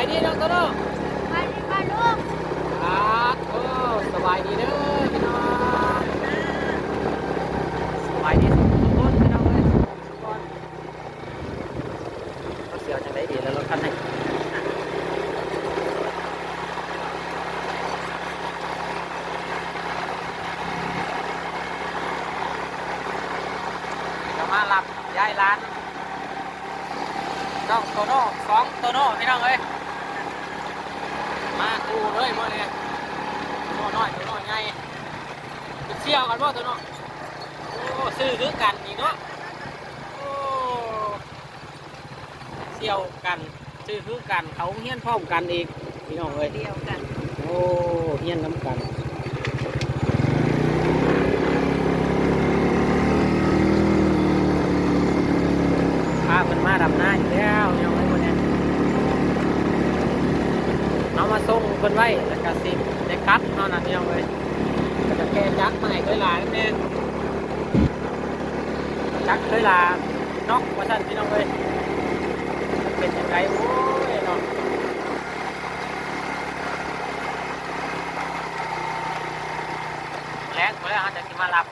ายดีน้องโตโน่ไปดีป่ะลูกครับโอ้สบายดีเด้อพี่น้องสบายดีทุกคนพี่น้องเลยทุกคนเขาเสียวจังได้ดีแล้วรถคันนี้จะมาหลับย้ายร้านน้องโตโน่สองโตโน่พี่น้องเอ้ย มากูเลยมื่อนี้ตัวน้อยตัวน้อยไงเป็นเชี่ยวกันบ่ตัวน้อยโอ้ซื้อคือกันอีกเนาะโอ้เชี่ยวกันซื้อคือกันเขาเฮี้ยนพร้อมกันอีกพี่น้องเลยเดียวกัน โอ้เฮี้ยนน้ำกันพาเพิ่นมาดำหน้าอยู่แล้วพี่น้องเอ้ยวันนี้ เอามาส่ งเพิ่นไว้แล้วก็สิได้คัดเท่านั้นพี่น้องเลยก็จะแก้จักมาให้เคยลาแน่จักเคยลานอกว่าซั่นพี่น้องเลยเป็นยังไงโอ้ยเนาะแรงไปแล้วฮะจะสินมารับ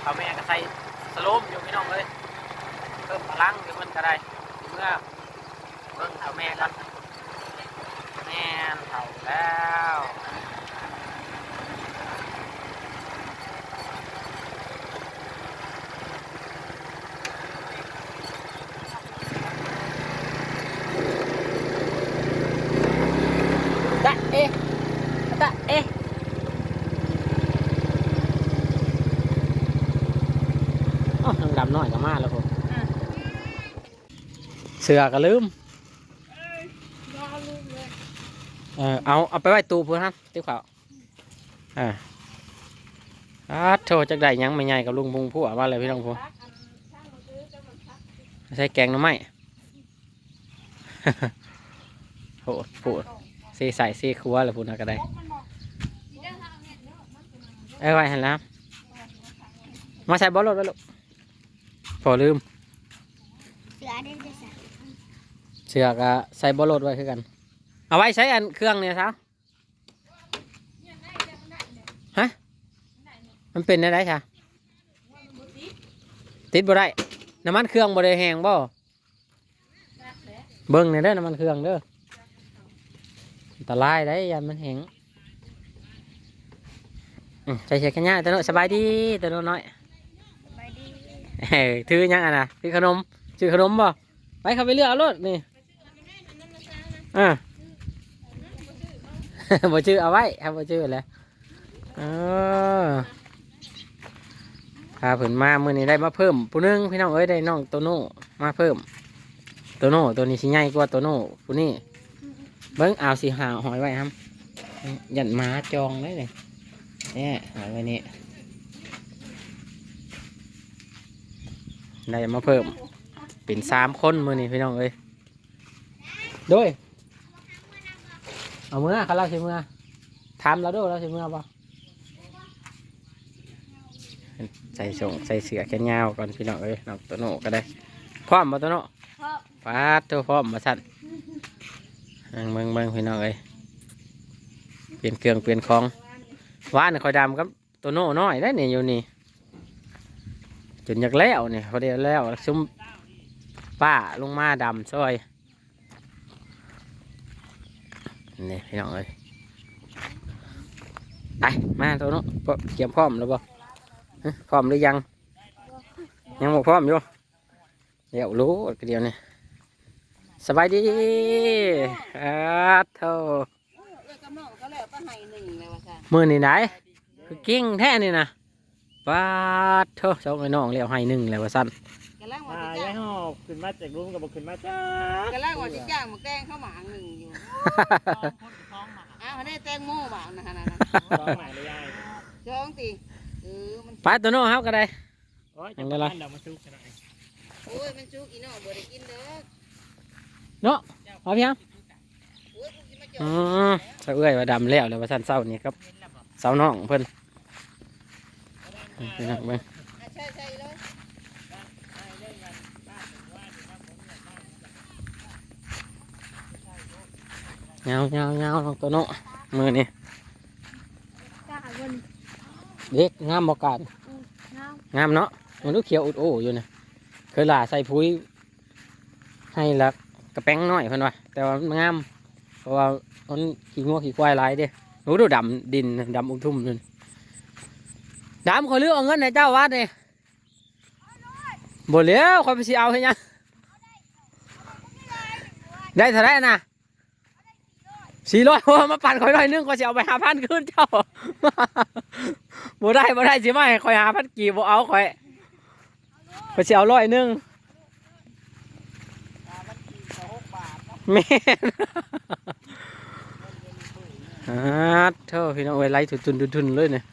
เขาแม่ก็ใส่สโลมอยู่พี่น้องเลยเพิ่มพลังอยู่มันก็ได้เมื่อเบิ่งเขาแม่กัน แม่นเผาแล้วตะเอะตะเอะอ๋อทางดำน้อยก็มาแล้วผมเสือก็ลืม รอลูกเลย เออเอาเอาไปไว้ตู้เพื่อนครับติ๊กเขาอ่าอาโทษจักได้หยังไม่ใหญ่กับลุงพุงผู้ว่าเลยพี่น้องผู้พักอันช่างมาซื้อจะมันพักใช้แกงหน้ำไม้โหดโหดซีใส่ซีครัวเลยพูดนะก็ได้พบมันบอกเรื่องทางเนี่ยเนาะมันเป็นอะไรเอ้ยไว้เห็นแล้วมาใส่บอลรถไว้ลูกพอลืม เสือได้จะใส่เชือกอะใส่บอลรถไว้คือกัน เอาไว้ใช้อันเครื่องเนี่ยครับฮะมันเป็นได้ไรใช่ติดบ่ได้น้ำมันเครื่องบ่ได้แห้งบ่เบิ่งในอยเด้อน้ำมันเครื่องเด้ออันตรายได้ยันมันแห้งอืมใส่เชือกแค่นี้ตัวน้อยสบายดีตัวน้อยไปดีเฮ้ยถือยังอะนะถือขนมซื้อขนมบ่ไปเข้าไปเลือกเอารถนี่อ่า บ่ชื่อเอาไว้ครับบ่ชื่อแล้วเออพาเพิ่นมามื้อนี้ได้มาเพิ่มผู้นึงพี่น้องเอ้ยได้น้องโตโน่มาเพิ่มโตโน่ตัวนี้สิใหญ่กว่าโตโน่ผู้นี้เบิ่งเอาสิหาหอยไว้ครับยันหมาจองได้เลยเนี่ยหอยไว้นี่ได้มาเพิ่มเป็นสามคนมื้อนี้พี่น้องเอ้ยโดย เอามือเขาเล่าใช่มือทำแล้วด้วยเราใช่มือป่ะใส่ส่งใส่เสือแขนยาวก่อนพี่น้องเอ้ยน้องตัวโน่ก็ได้พร้อมบ่ตัวโน่เพราะปาดตัวพร้อมมาสั่นเบิ่งเบิ่งเบิ่งพี่น้องเอ้ยเปลี่ยนเครื่องเปลี่ยนของว่านคอยดำครับตัวโน่น้อยได้เนี่ยอยู่นี่จนอยากแล้วเนี่ยพอดีแล้วซุ้มป้าลงมาดำซอย นี่พี่น้องเอ้ยไปมาตัวน่พร้อมเตรียมพร้อมแล้วบ่พร้อมหรือยัง ยังบ่พร้อมอยู่เดี๋ยวรู้ก็เดียวนี่สบายดีอาเท่ามือนี่ไหนคือเก่งแท้นี่นะปาดเท่าสองไอ้น้องเลี้ยวให้หนึ่งแล้วว่าสั้นำลังว่าอ่าจะยาจ้ายงหอบขึ้นมาจากรุ้งกับบ่ขึ้นมาจ้ากำลังว่าจะจ้างมาแกล้งเข้าหมาหนึ่งอยู่ท้องหมาอ้าวได้แตงโมบ่าวนะฮะนะท้องหมาเลยยายจ้องตีเออมันไปตัวโน้องเฮาก็ได้ โอ้ยยัจะงไงมาล่ะเดี๋ยวมาซุกกันหน่อยโอ้ยมันจุกอีน้องบ่ได้กินเด้อเนาะเอาเพียงโอ้ยพวกนี้มาจออืดมสะเอื้อยว่าดำแล้วแล้วว่าสั้นเศร้านี่ครับเศร้าน้องเพิ่นพี่น้องเบิ่งอะใช่ใช่เลย เเงาเงาเงาน้องโตโน่มือนี่กาบนเด็กงามบอกการน้งามเนาะมันลูกเขียวอุดโออยู่นะเคยหล่าใส่พุ้ยให้ละกระแป้งน้อยเพิ่นว่าแต่ว่ามันงามเพราะว่ามันขี้งัวขี้ควายหลายเด้หนูดูดำดินดำอุ้มทุ่มนั่นดำขอยเลือกเอาเงินในเจ้าวัดนี่บ่เหลี้ยวคอยไปสิเอาให้ยังได้เท่าไหรนะ สี่ร้อยมาปั่นคอยร้อยนึงคอยสิเอาไปหาพันขึ้นเจ้าบ่ได้บ่ได้สิมาให้คอยหาพันกี่บ่เอาคอยคอยสิเอาร้อยนึงแม่นอ่าเท่าพี่น้องเอ้ไล่ทุนๆทุนเลยเนี่ย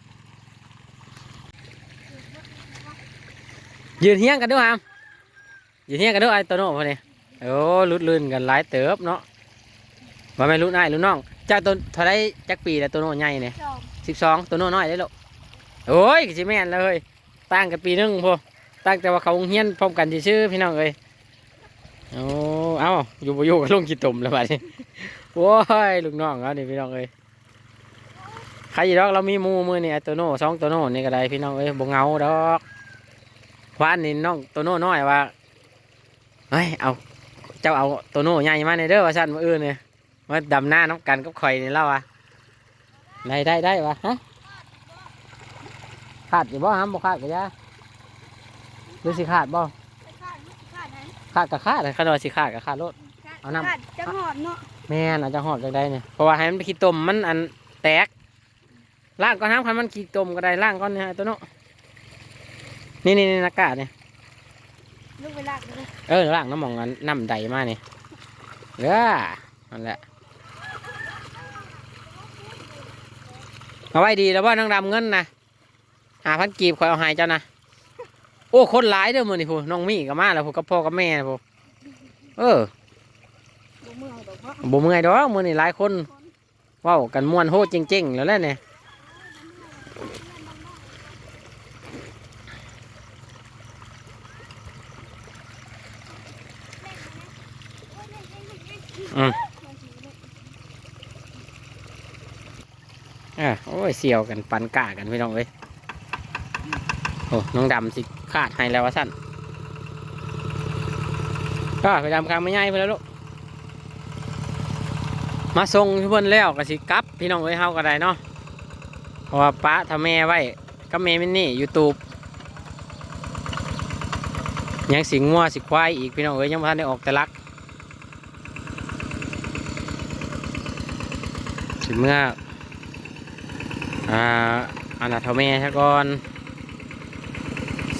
ยืนเฮี้ยงกันด้วยฮามยืนเฮี้ยงกันด้วยไอ้ตัวโน่พอดีโอ้ลุดลื่นกันหลายเติบเนาะ ว่าไม่นรู้นายรู้น้องจากตัวเท่าไรจักปีแล้วโตัวโน่ใหญ่เนี่ยำจอมสิบสองตัวโน้น้อยได้หรอกโอ้ยสิแม่นแล้วเฮ้ยต่างกันปีหนึงพอต่างแต่ว่าเขาเฮียนพร้อมกันชื่อๆพี่น้องเอ้ยโอ้เอ้าอยู่บ่อยู่ก็ลงกี่ตุ่มแล้วบัดนี้โอ้ยลูกน้องเอานี่พี่น้องเอ้ยใครอีดอกเรามีหมูมือนี่ไอ้ตัวโน่สองตัวโน่นี่ก็ได้พี่น้องเอ้ยบ่เหงาดอกวานนี่น้องตัวโน่น้อยว่าเฮ้ยเอาเจ้าเอาตัวโน่ใหญ่มาในเด้อว่าสั่นมาอื่นเนี่ย มาดำหน้าน้ำกันกับข่อยนี่เล่าอะได้ได้ได้วะฮะขาดอยู่บ่ฮะบ่ขาดก็ยาหรือสิขาดบ่ไปขาดขาดไหนขาดก็ขาดขนาดสิขาดก็ขาดรถเอาน้ำขาดจะหอดเนาะแม่นอาจจะหอบจากได้เนี่ยเพราะว่าให้มันไปขี้ตมมันอันแตกล่างก้อนน้ำคันมันขี้ตมก็ได้ล่างก้อนเนี่ยตัวเนาะนี่นี่นี่นักกาเนี่ยลูกไปลากเลยเออล่างน้ำหมองอันน้ำใดมาเนี่ยเด้อนั่นแหละ เอาไว้ดีแล้วว่าน้องดำเงินนะหาพันกีบคอยเอาใหายเจ้านะโอ้คนหลายเด้อมือนี่พูน้องมี่กับมาแล้วพูกับพ่อกับแม่นะพูเออลูกมือเอาดอกเพราะบ่เมื่อยดอกมือนี่หลายคนเว้ากันม่วนโหดจริงๆแล้วแหละเนี่ยอะ เดี่ยวกันปันกากันพี่น้องเอ้ยโอ้น้องดำสิขาดให้แล้ววะสั้นก็ไปดำกลางไม่ง่ายไปแล้วลูกมาส่งที่เพิ่นแล้วก็สิกลับ พี่น้องเอ้ยเฮาก็ได้เนาะเพราะว่าป้าทำแม่ไว้ก็แม่มินนี่ยูทูบยังสิงัวสิควายอีกพี่น้องเอ้ยยังบ่ทันได้ออกแต่ลักสิเมื่อ อ่าอันน่ะเท่าแม่ซะก่อน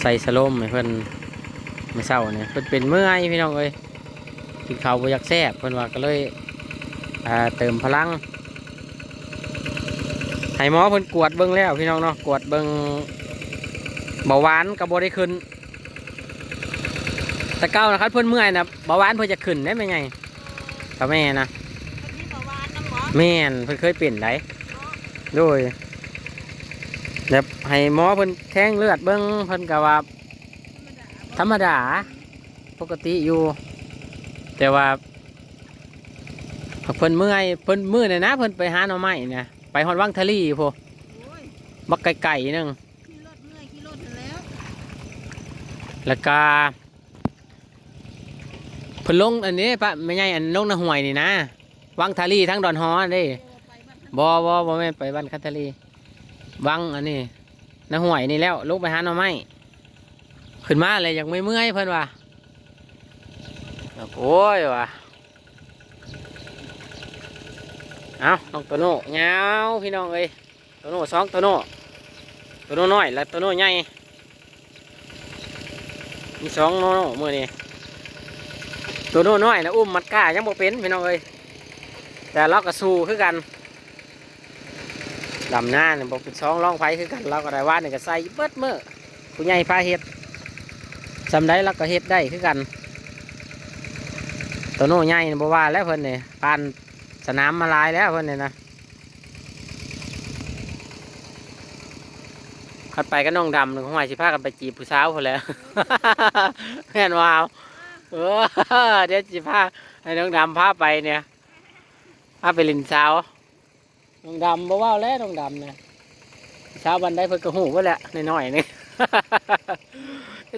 ใส่สโลมให้เพิ่นไม่เศร้าเนี่ยเพิ่นเป็นเมื่อยพี่น้องเอ้ยกินข้าวบ่อยากแซ่บเพิ่นว่าก็เลยอ่าเติมพลังให้หมอเพิ่นกวดเบิ้งแล้วพี่น้องเนาะกวดเบิ้งเบาหวานกับบ่ได้ขึ้นแต่เก้านะครับเพิ่นเมื่อยนะเบาหวานเพิ่นจะขึ้นได้ไหมไงกับแม่นะคนนี้บอกว่าน้ำหมอแม่นเพิ่นเคยเป็นไดโดย แบบให้หมอเพิ่นแทงเลือดเบิ้งเพิ่นก็ว่า ธรรมดา ปกติอยู่ แต่ว่าเพิ่นเมื่อยเพิ่นมื่อเนี่ยนะเพิ่นไปหาหน่อไม้เนี่ยไปฮอดวังทะลีพวโอ้ยบักไก่ๆนึงขี่รถเมื่อยขี่รถถึงแล้วแล้วก็เพิ่นลงอันนี้ปะไม่ใช่อันลงนาห่วยนี่นะวังทะลีทั้งดอนฮอเด้โอ้ไปบ้านพันบ่บ่บ่แม่นไปบ้านคันทะลี วังอันนี้นาห่วยนี่แล้วลงไปหาหน่อไม้ขึ้นมาเลยยังไม่เมื่อยเพิ่อนว่าโอ้ยว่ะเอาน้องตัวโน่เงาพี่น้องเอ้ยตัวโน่สองตัวโน่ตัวโน่น้อยและตัวโน่ใหญ่มีสองโน่โน่มือนี่ตัวโน่น้อยนะอุ้มมัดก้ายังบ่เป็นพี่น้องเอ้ยแต่เราก็สู้คือกัน ดำหน้าเนี่ยบอกเป็นสองร่องไฟคือกันเราก็ได้ว่าเนี่ยก็ใส่เบิดเมื่อผู้ใหญ่พาเฮ็ดสำได้เราก็เฮ็ดได้คือกันตัวโน่ใหญ่เนี่ยบ่ว่าแล้วเพิ่นเนี่ยปานสนามมาลายแล้วเพื่อนเนี่ยนะขัดไปก็น้องดำหนึ่งของหมายสิพากันไปจีบผู้สาวพอแล้วแม่นวาวเออเดี๋ยวสิพาให้น้องดำพาไปเนี่ยพาไปลินสาว น้องดำบ่เว้าแล้วน้องดำนะสาวบันไดเพิ่นก็หูว่าแหละน้อยๆนี่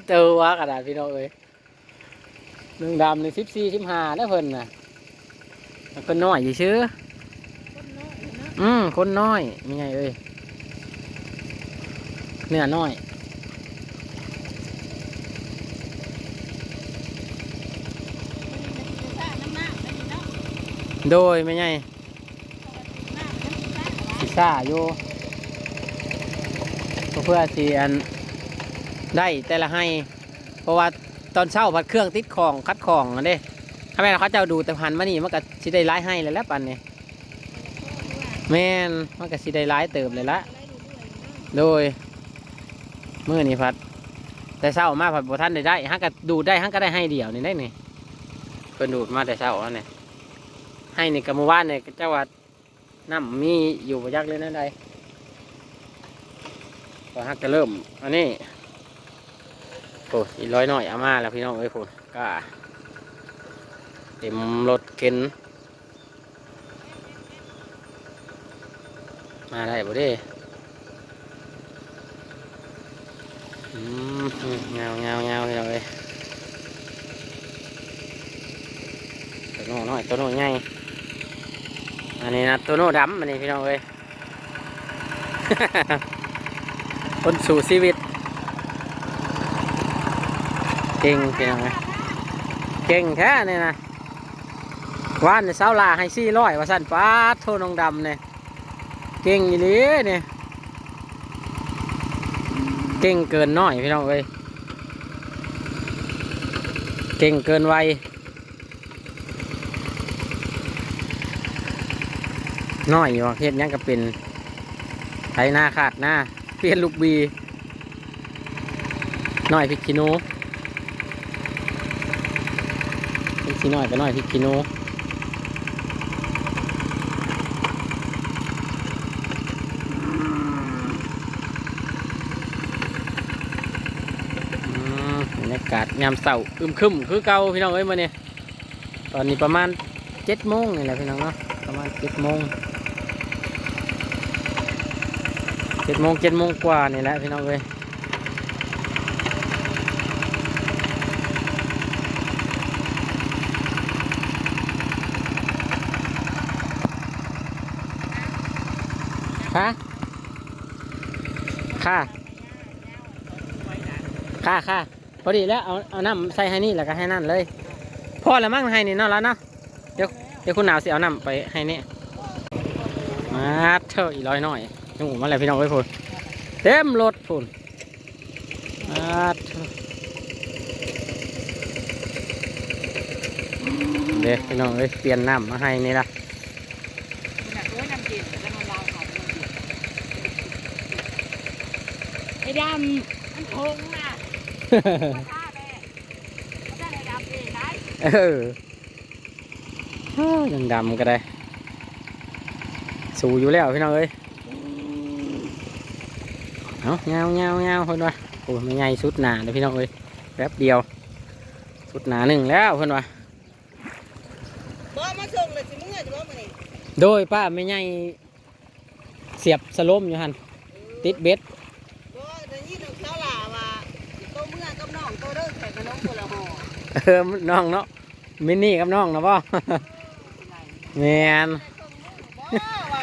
เจอวะกระดาษพี่น้องเอ้ยน้องดำนี่สิบสี่สิบห้าแล้วเพิ่นน่ะแล้วก็น้อยอยู่ชื่อคนน้อยเนาะอืมคนน้อยมีไงเอ้ยเนื้อน้อยมันนี่มันสิจะซ่าน้ำมากได้นี่เนาะโดยไม่ไง มากมันสิซ่าหวาน พิ ซ่าอยู่เพื่อสีอันได้แต่ละให้ เพราะว่าตอนเช้าพัดเครื่องติดของคัดของอันเด้ถ้าแม่เขาเจ้าดูแต่พันมานี่มันก็สิได้ร้ายให้เลยแล้วปันนี่แม่นมันก็สิได้ร้ายเติมเลยละอะไรดูด้วยเมื่อนี้พัด แต่เช้ามาพัดบ่ท่านได้ได้ฮักก็ดูได้ฮักก็ได้ให้เดียวนี่ได้นี่เพิ่นดูดมาแต่เช้าอันนี้ให้นี่กับเมื่อวานนี่เจ้าว่า น้ำมีอยู่ประยักเลยนั่นใดพอฮักก็เริ่ม อันนี้โอ้อีร้อยหน่อยอามาแล้วพี่น้องเอ้ยพูนก็เต็มรถเข็นมาได้บ่เด้เงาเงาเงาพี่น้องเอ้ยตัวน้อยตัวน่ใหญ่ อันนี้นะตัวโน่ดำอันนี้พี่น้องเอ้ย คนสู่ชีวิต เก่งพี่น้องเอ้ย เก่งแท้เนี่ยนะว่านเสาลาให้สี่ร้อยว่าสั่นป้าโทน้องดำเนี่ยเก่งอีลีเนี่ยเก่งเกินน้อยพี่น้องเอ้ย เก่งเกินวัย น้อยอยู่เฮ็ดยังก็เป็นไถหน้าขาดหน้าเปลี่ยนลูกบีน้อยพริกขี้หนูพริกขี้น้อยก็น้อยพริกขี้หนูอืมบรรยากาศยามเสาร์อึมครึมคือเก่าพี่น้องเอ้ยมาเนี่ยตอนนี้ประมาณเจ็ดโมงนี่แหละพี่น้องเนาะประมาณเจ็ดโมง เจ็ดโมงเจ็ดโมงกว่านี่แหละพี่น้องเอ้ยค่ะค่ะค่ะค่ะพอดีแล้วเอาเอาน้ำใส่ให้นี่แล้วก็ให้นั่นเลยพ่อแล้วมั้งให้นี่นาะแล้วเนาะเดี๋ยวเดี๋ยวคุณหนาวสิเอาน้ำไปให้นี่มาเถอะอีร้อยหน่อย ยังหมูมาแล้วพี่น้องไว้ยพูนเต็มรถพูนมาเถอะเดี๋ยวพี่น้องเอ้ยเปลี่ยนน้ำมาให้นี่ละอยากรู้น้ำกินแต่ก็นอนราวเขาน้ำกินไอ้ดำมันทงน่ะมาฆ่าแม่มันได้ไอ้ดำเองได้เอออ้าวยังดำก็ได้ สูอยู่แล้วพี่น้องเอ้ย เอาเงาเงาเงาเพิ่นว่าโอ้ยไม่ใหญ่สุดหนาเลยพี่น้องเอ้ยแป๊บเดียว สุดหนาหนึ่งแล้วเพิ่นว่าบ่มาส่งเลยสิมึงจะบ่มานี่โดยป้าไม่ใหญ่เสียบสลมอยู่หันติดเบ็ดบ่เดี๋ยวนี้น้องเช้าหล่าว่าโตเมื่อกับน้องโตเด้อแข่งกับน้องคนละห่อเออน้องเนาะมินนี่กับน้องนะพ่อแมนบ่ว่า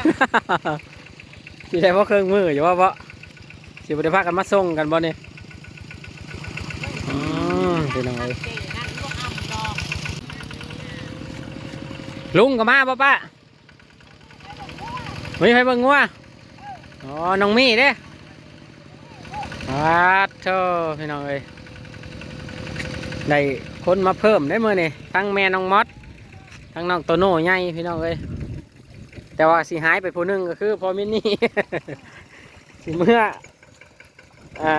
สิได้พ่เครื่องมืออยู่ว่าพ่ สิบ่ได้พากันมาส่งกันบ่เนี่ยอืมพี่น้องเอ้ยเก๋นั่นบ่อำดอกลุงก็มาป่ะป้าเฮ้ยให้เบิ่งงัวอ๋อ น้องมี่เด้อาเธอพี่น้องเอ้ยได้คนมาเพิ่มได้มื่อนี่ทั้งแม่น้องมอสทั้งน้องโตโน่ใหญ่พี่น้องเอ้ยแต่ว่าสิหายไปผู้นึงก็คือพอมินนี่ สิเมื่อ อ่า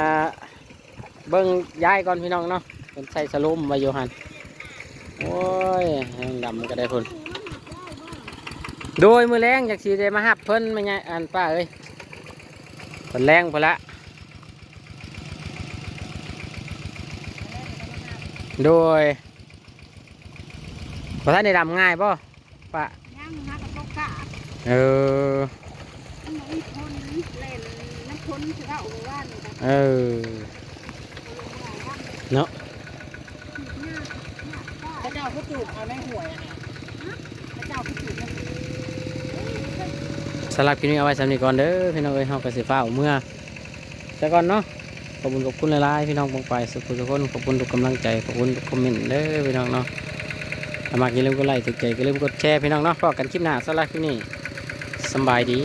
เบิ่งย้ายก่อนพี่น้องเนาะเป็นใส่สลุมไว้อยู่หันโอ้ยแห้งดำก็ได้พุ่นโดยมือแรงจากสีได้มาหับเพิ่นไม่ไงอันป้าเอ้ยเพิ่นแรงพอละโดยพอท่านได้ดำง่ายป่ะป้าย่างฮักกับตกค่เออมันมีคนเล่น น้ำคนเท่ากับว่านี่นะเออเนาะพระเจ้าผู้จูบเอาแม่หวยอะพระเจ้าผู้จูบสำหรับคลิปนี้เอาไว้สำนีก่อนเด้อพี่น้องเอ้ยเฮาก็สิฟ้าเอาเมื่อแต่ก่อนเนาะขอบคุณขอบคุณหลายๆพี่น้องบงไปสุขทุกคนขอบคุณทุกกำลังใจขอบคุณทุกคอมเมนต์เด้อพี่น้องเนาะถ้ามักอย่าลืมกดไลค์ถูกใจก็อย่าลืมกดแชร์พี่น้องเนาะพบกันคลิปหน้าสำหรับคลิปนี้สบายดี